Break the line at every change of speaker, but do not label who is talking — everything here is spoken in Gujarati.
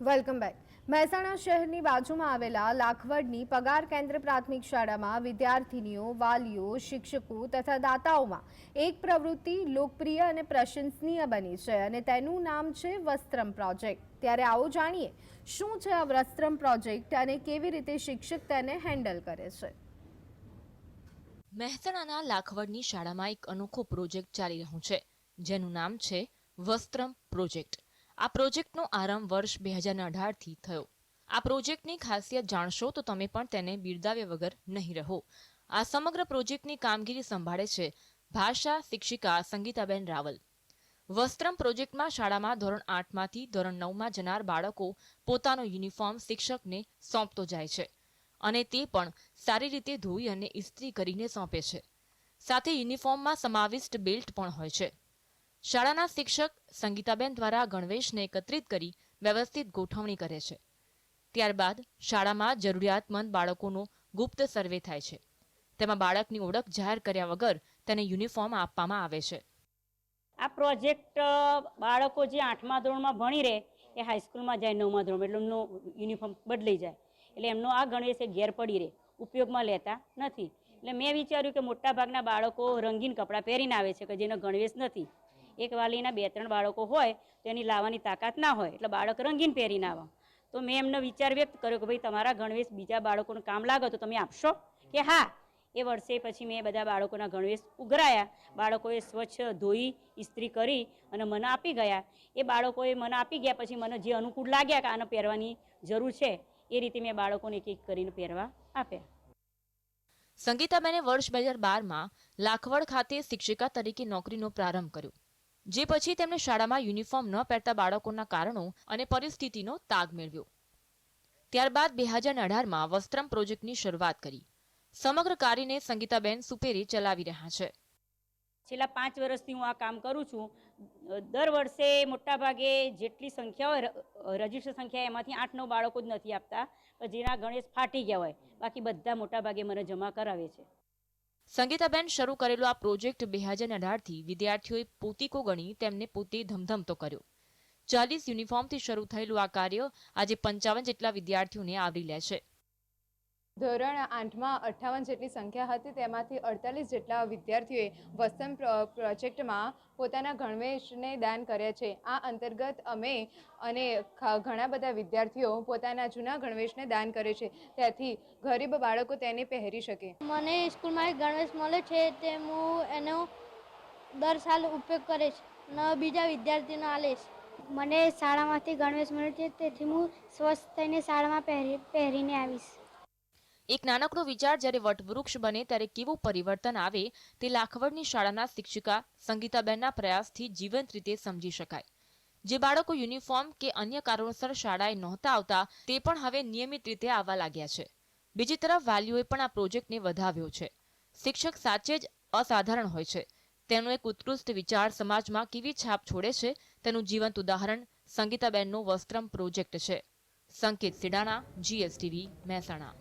Welcome back. મહેસાણા શહેરની બાજુમાં આવેલા લાખવડની પગાર કેન્દ્ર પ્રાથમિક શાળામાં વિદ્યાર્થીનીઓ, વાલીઓ, શિક્ષકો તથા દાતાઓમાં એક પ્રવૃત્તિ લોકપ્રિય અને પ્રશંસનીય બની છે અને તેનું નામ છે વસ્ત્રમ પ્રોજેક્ટ. ત્યારે આવો જાણીએ, શું છે આ વસ્ત્રમ પ્રોજેક્ટ અને કેવી રીતે શિક્ષક તેને હેન્ડલ કરે છે?
મહેસાણાના લાખવડની શાળામાં એક અનોખો પ્રોજેક્ટ ચાલી રહ્યો છે, જેનું નામ છે વસ્ત્રમ પ્રોજેક્ટ. આ પ્રોજેક્ટનો આરંભ વર્ષ બે હજાર અઢારથી થયો. આ પ્રોજેક્ટની ખાસિયત જાણશો તો તમે પણ તેને બિરદાવ્યા વગર નહીં રહો. આ સમગ્ર પ્રોજેક્ટની કામગીરી સંભાળે છે ભાષા, શિક્ષિકા, સંગીતાબેન રાવલ. વસ્ત્રમ પ્રોજેક્ટમાં શાળામાં ધોરણ આઠમાંથી ધોરણ નવમાં જનાર બાળકો પોતાનો યુનિફોર્મ શિક્ષકને સોંપતો જાય છે અને તે પણ સારી રીતે ધોઈ અને ઇસ્ત્રી કરીને સોંપે છે. સાથે યુનિફોર્મમાં સમાવિષ્ટ બેલ્ટ પણ હોય છે. શાળાના શિક્ષક સંગીતાબેન દ્વારા ગણવેશને એકત્રિત કરી વ્યવસ્થિત ગોઠવણી કરે છે. ત્યારબાદ શાળામાં જરૂરિયાતમંદ બાળકોનો ગુપ્ત સર્વે થાય છે. તેમાં બાળકની ઓળખ જાહેર કર્યા વગર તેને યુનિફોર્મ આપવામાં આવે છે.
આ પ્રોજેક્ટ બાળકો જે આઠમા ધોરણમાં ભણી રહે એ હાઈસ્કૂલમાં જાય નવમા ધોરણ એટલે એમનો યુનિફોર્મ બદલાઈ જાય. એટલે એમનો આ ગણવેશ એ ઘેર પડી રહે, ઉપયોગમાં લેતા નથી. એટલે મેં વિચાર્યું કે મોટાભાગના બાળકો રંગીન કપડાં પહેરીને આવે છે કે જેનો ગણવેશ નથી. એક વાલીના બે ત્રણ બાળકો હોય, તો એની લાવવાની તાકાત ના હોય. એટલે બાળક રંગીન પહેરીને આવે. તો મેં એમનો વિચાર વ્યક્ત કર્યો કે ભાઈ, તમારા ગણવેશ બીજા બાળકોનું કામ લાગે તો તમે આપશો? કે હા. એ વર્ષે પછી મેં બધા બાળકોના ગણવેશ ઉઘરાયા. બાળકોએ સ્વચ્છ ધોઈ, ઇસ્ત્રી કરી અને મને આપી ગયા. એ બાળકોએ મને આપી ગયા પછી મને જે અનુકૂળ લાગ્યા કે આને પહેરવાની જરૂર છે, એ રીતે મેં બાળકોને એક એક કરીને પહેરવા આપ્યા.
સંગીતાબેને વર્ષ બે હજાર બારમાં લાખવડ ખાતે શિક્ષિકા તરીકે નોકરીનો પ્રારંભ કર્યો. જે પછી તેમણે શાળામાં યુનિફોર્મ ન પહેરતા બાળકોના કારણો અને પરિસ્થિતિનો તાગ મેળવ્યો. ત્યારબાદ બે હજાર અઢારમાં વસ્ત્રમ પ્રોજેક્ટની શરૂઆત કરી. સમગ્ર કાર્યને સંગીતાબેન સુપેરે ચલાવી રહ્યા છે.
છેલ્લા પાંચ વર્ષથી હું આ કામ કરું છું. દર વર્ષે મોટાભાગે જેટલી સંખ્યા હોય રજિસ્ટર સંખ્યા એમાંથી આઠ નવ બાળકો જ નથી આપતા જેના ગણેશ ફાટી ગયા હોય, બાકી બધા મોટાભાગે મને જમા કરાવે છે.
સંગીતાબેન શરૂ કરેલો આ પ્રોજેક્ટ બે હજાર અઢારથી વિદ્યાર્થીઓએ પોતીકો ગણી તેમને પોતે ધમધમતો કર્યો. ચાલીસ યુનિફોર્મથી શરૂ થયેલું આ કાર્ય આજે પંચાવન જેટલા વિદ્યાર્થીઓને આવરી લે છે.
ધોરણ આઠમાં અઠ્ઠાવન જેટલી સંખ્યા હતી, તેમાંથી અડતાલીસ જેટલા વિદ્યાર્થીઓએ પ્રો- પ્રોજેક્ટમાં પોતાના ગણવેશને દાન કર્યા છે. આ અંતર્ગત અમે અને ઘણા બધા વિદ્યાર્થીઓ પોતાના જૂના ગણવેશને દાન કરે છે. ત્યાંથી ગરીબ બાળકો તેને પહેરી શકે.
મને સ્કૂલમાં એક ગણવેશ મળે છે, તે હું એનો દર સાલ ઉપયોગ કરે છે ને બીજા વિદ્યાર્થીનો આલેશ. મને શાળામાંથી ગણવેશ મળે છે, તેથી હું સ્વસ્થ થઈને શાળામાં પહેરી, પહેરીને આવીશ.
એક નાનકડો વિચાર જ્યારે વટવૃક્ષ બને ત્યારે કેવું પરિવર્તન આવે તે લાખવડની શાળાના શિક્ષિકા સંગીતાબેનના પ્રયાસથી જીવંત રીતે સમજી શકાય. જે બાળકો યુનિફોર્મ કે અન્ય કારણોસર શાળાએ નહોતા આવતા તે પણ હવે નિયમિત રીતે આવવા લાગ્યા છે. બીજી તરફ વાલીઓએ પણ આ પ્રોજેક્ટને વધાવ્યો છે. શિક્ષક સાચે જ અસાધારણ હોય છે. તેનો એક ઉત્કૃષ્ટ વિચાર સમાજમાં કેવી છાપ છોડે છે તેનું જીવંત ઉદાહરણ સંગીતાબેનનો વસ્ત્રમ પ્રોજેક્ટ છે. સંકેત સિડાણા, જીએસટીવી, મહેસાણા.